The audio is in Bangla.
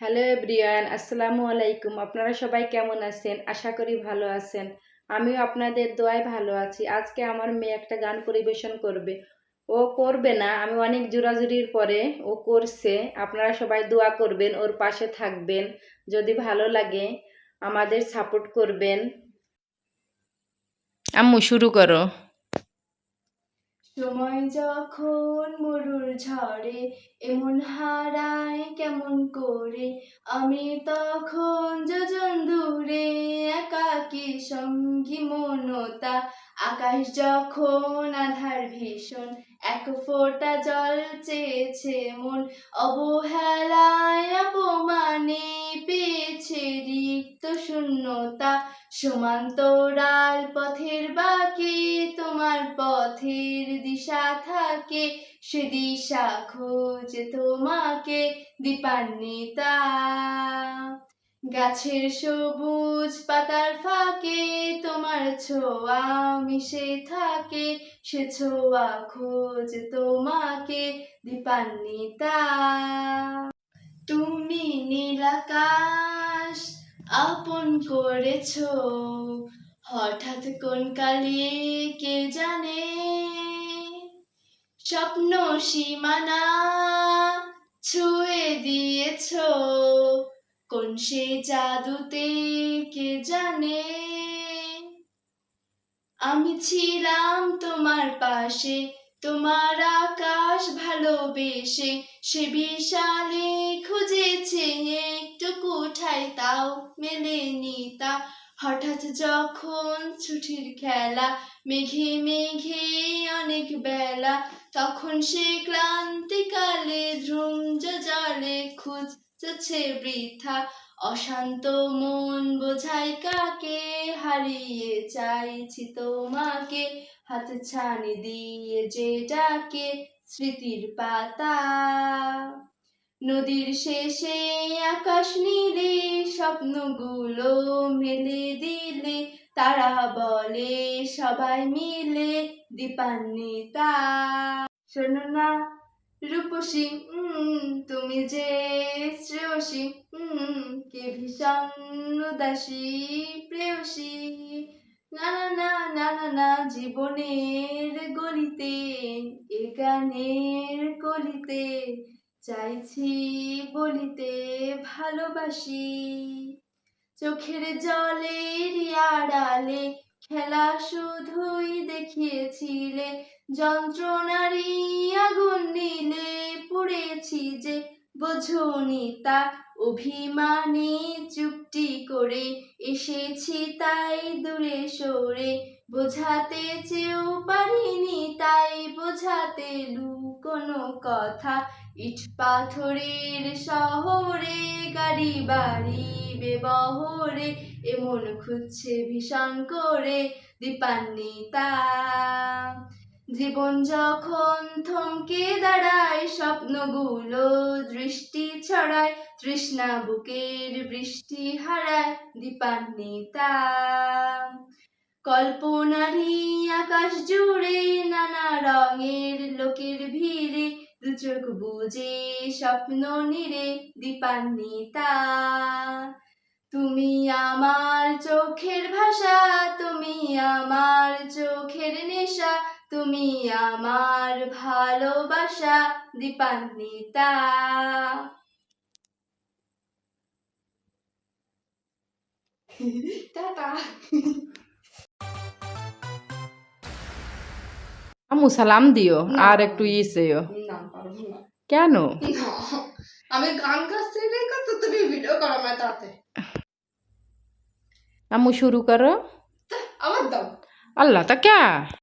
হ্যালো এভরিওয়ান, আসসালামু আলাইকুম। আপনারা সবাই কেমন আছেন? আশা করি ভালো আছেন। আমিও আপনাদের দোয়ায় ভালো আছি। আজকে আমার মেয়ে একটা গান পরিবেশন করবে। ও করবে না, আমি অনেক জোরাজুরির পরে ও করছে। আপনারা সবাই দোয়া করবেন, ওর পাশে থাকবেন। যদি ভালো লাগে, আমাদের সাপোর্ট করবেন। আম্মু, শুরু করো। সময় যখন মরুর ঝড়ে, এমন হারায় কেমন করে? আমি তখন যোজন দূরে, একাকী সঙ্গী মনতা। আকাশ যখন আধার ভীষণ, এক ফোঁটা জল চেয়েছে মন। অবহেলায় অপমানে পেয়েছে রিক্ত শূন্যতা। সমান্তরাল পথের বাকি, তোমার পথের দিশা থাকে। সে দিশা খোঁজে তোমাকে দীপান্বিতা। গাছের সবুজ পাতার ফাঁকে, তোমার ছোঁয়া মিশে থাকে। সে ছোঁয়া খোঁজ তোমাকে দীপান্বিতা। তুমি নীলাকাশ আপন করেছ। হঠাৎ কোন কালে কে জানে? স্বপ্ন সীমানা ছুঁয়ে দিয়েছ। কোন সে জাদুতে কে জানে? আমি ছিলাম তোমার পাশে তোমার আকাশ ভালোবেসে সে বিশালে খুঁজেছে, একটু কোঠায় তাও মেলেনি তা। হঠাৎ যখন ছুটির খেলা, মেঘে মেঘে অনেক বেলা, তখন সে ক্লান্তিকালে ধ্রুম জলে খুঁজছে বৃথা। অশান্ত মন বোঝাই কাকে হারিয়ে চাইছি তোমাকে হাত ছানি দিয়ে যে ডাকে স্মৃতির পাতা। নদীর শেষে আকাশ নীলে স্বপ্নগুলো মেলে দিলে তারা বলে সবাই মিলে দীপান্বিতা। শোনো না রূপসী তুমি যে শ্রেয়সী উম, কে ভীষণ উদাসী। না না না না না জীবনের গলিতে, এ গানের কলিতে চাইছি বলিতে ভালোবাসি। চোখের জলের আড়ালে খেলা শুধুই দেখিয়েছিলে, যন্ত্রণারই আগুন নিলে পুড়েছি যে বোঝনি তা অভিমানে চুপটি করে। এসেছি তাই দূরে সরে। বোঝাতে চেয়েও পারিনি, তাই বোঝাতে কোনো কথা। ইট পাথরের শহরে, গাড়ি বাড়ি বেবহরে, এমন খুঁজছে ভীষণ করে দীপান্বিতা। জীবন যখন থমকে দাঁড়ায় স্বপ্নগুলো দৃষ্টি ছড়ায়, তৃষ্ণা বুকের বৃষ্টি হারায়, দীপান্বিতা। আকাশ জুড়ে নানা রঙের লোকের ভিড়ে, দু চোখ বুঝে স্বপ্ন নিরে দীপান্বিতা। তুমি আমার চোখের ভাষা, তুমি আমার তুমি আমার ভালোবাসা দীপান্বিতা। টাটা। আম্মু সালাম দিও আর একটু ইসেও কেন? আমি গান গাচ্ছি তুমি ভিডিও করো আমার তাতে। আম্মু শুরু করো। আমার দাও। আল্লাহ তা ক্যা